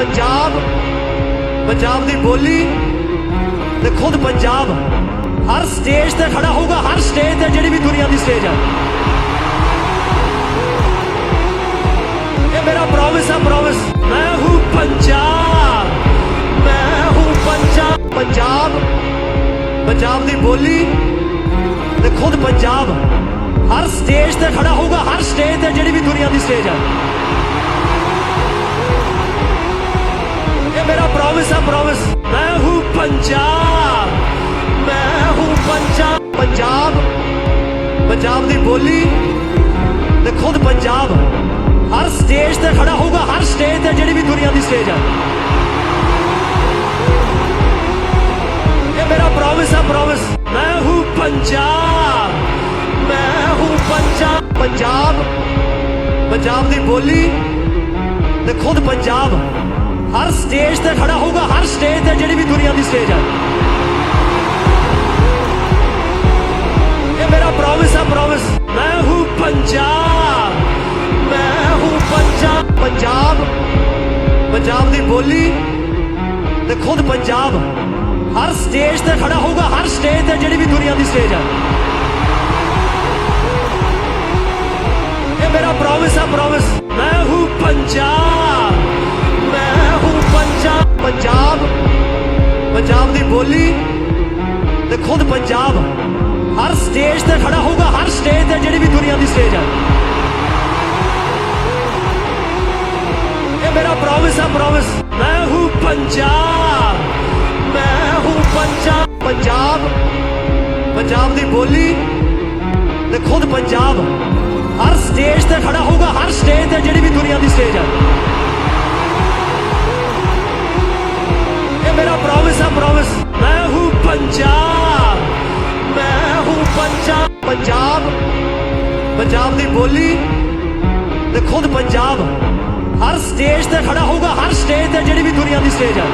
ਪੰਜਾਬ ਪੰਜਾਬ ਦੀ ਬੋਲੀ ਤੇ ਖੁਦ ਪੰਜਾਬ। ਹਰ ਸਟੇਜ ਤੇ ਖੜਾ ਹੋਊਗਾ, ਹਰ ਸਟੇਜ ਤੇ ਜਿਹੜੀ ਵੀ ਦੁਨੀਆ ਦੀ ਸਟੇਜ ਹੈ ਇਹ ਮੇਰਾ ਪ੍ਰੋਮਿਸ ਹੈ ਪ੍ਰੋਮਿਸ ਮੈਂ ਹੂੰ ਪੰਜਾਬ, ਮੈਂ ਹੂੰ ਪੰਜਾਬ। ਪੰਜਾਬ ਪੰਜਾਬ ਦੀ ਬੋਲੀ ਤੇ ਖੁਦ ਪੰਜਾਬ। ਹਰ ਸਟੇਜ ਤੇ ਖੜਾ ਹੋਊਗਾ, ਹਰ ਸਟੇਜ ਤੇ ਜਿਹੜੀ ਵੀ ਦੁਨੀਆ ਦੀ ਸਟੇਜ ਹੈ ਪੰਜਾਬ ਦੀ ਬੋਲੀ ਤੇ ਖੁਦ ਪੰਜਾਬ। ਹਰ ਸਟੇਜ ਤੇ ਖੜਾ ਹੋਊਗਾ, ਹਰ ਸਟੇਜ ਤੇ ਜਿਹੜੀ ਵੀ ਦੁਨੀਆ ਦੀ ਸਟੇਜ ਹੈ ਇਹ ਮੇਰਾ ਪ੍ਰੋਮਿਸ ਹੈ ਪ੍ਰੋਮਿਸ ਮੈਂ ਹੂੰ ਪੰਜਾਬ, ਮੈਂ ਹੂੰ ਪੰਜਾਬ। ਪੰਜਾਬ ਪੰਜਾਬ ਦੀ ਬੋਲੀ ਤੇ ਖੁਦ ਪੰਜਾਬ। ਹਰ ਸਟੇਜ ਤੇ ਖੜਾ ਹੋਊਗਾ, ਹਰ ਸਟੇਜ ਤੇ ਜਿਹੜੀ ਵੀ ਦੁਨੀਆ ਦੀ ਸਟੇਜ ਹੈ ਬੋਲੀ ਤੇ ਖੁਦ ਪੰਜਾਬ ਹਰ ਸਟੇਜ ਤੇ ਖੜਾ ਹੋਊਗਾ, ਹਰ ਸਟੇਜ ਤੇ ਜਿਹੜੀ ਵੀ ਦੁਨੀਆ ਦੀ ਸਟੇਜ ਹੈ ਇਹ ਮੇਰਾ ਪ੍ਰੋਮਿਸ ਹੈ ਪ੍ਰੋਮਿਸ ਮੈਂ ਹੂੰ ਪੰਜਾਬ, ਮੈਂ ਹੂੰ ਪੰਜਾਬ। ਪੰਜਾਬ ਪੰਜਾਬ ਦੀ ਬੋਲੀ ਤੇ ਖੁਦ ਪੰਜਾਬ ਹਰ ਸਟੇਜ ਤੇ ਖੜਾ ਹੋਊਗਾ, ਹਰ ਸਟੇਜ ਤੇ ਜਿਹੜੀ ਵੀ ਦੁਨੀਆ ਦੀ ਸਟੇਜ ਹੈ ਇਹ ਮੇਰਾ ਪ੍ਰੋਮਿਸ ਆ ਪ੍ਰੋਮਿਸ ਪੰਜਾਬ ਪੰਜਾਬ ਦੀ ਬੋਲੀ ਤੇ ਖੁਦ ਪੰਜਾਬ। ਹਰ ਸਟੇਜ ਤੇ ਖੜਾ ਹੋਊਗਾ, ਹਰ ਸਟੇਜ ਤੇ ਜਿਹੜੀ ਵੀ ਦੁਨੀਆ ਦੀ ਸਟੇਜ ਹੈ। ਇਹ ਮੇਰਾ ਪ੍ਰੋਮਿਸ ਹੈ ਪ੍ਰੋਮਿਸ ਮੈਂ ਹੂੰ ਪੰਜਾਬ, ਮੈਂ ਹੂੰ ਪੰਜਾਬ। ਪੰਜਾਬ ਪੰਜਾਬ ਦੀ ਬੋਲੀ ਤੇ ਖੁਦ ਪੰਜਾਬ। ਹਰ ਸਟੇਜ ਤੇ ਖੜਾ ਹੋਊਗਾ, ਹਰ ਸਟੇਜ ਤੇ ਜਿਹੜੀ ਵੀ ਦੁਨੀਆ ਦੀ ਸਟੇਜ ਹੈ।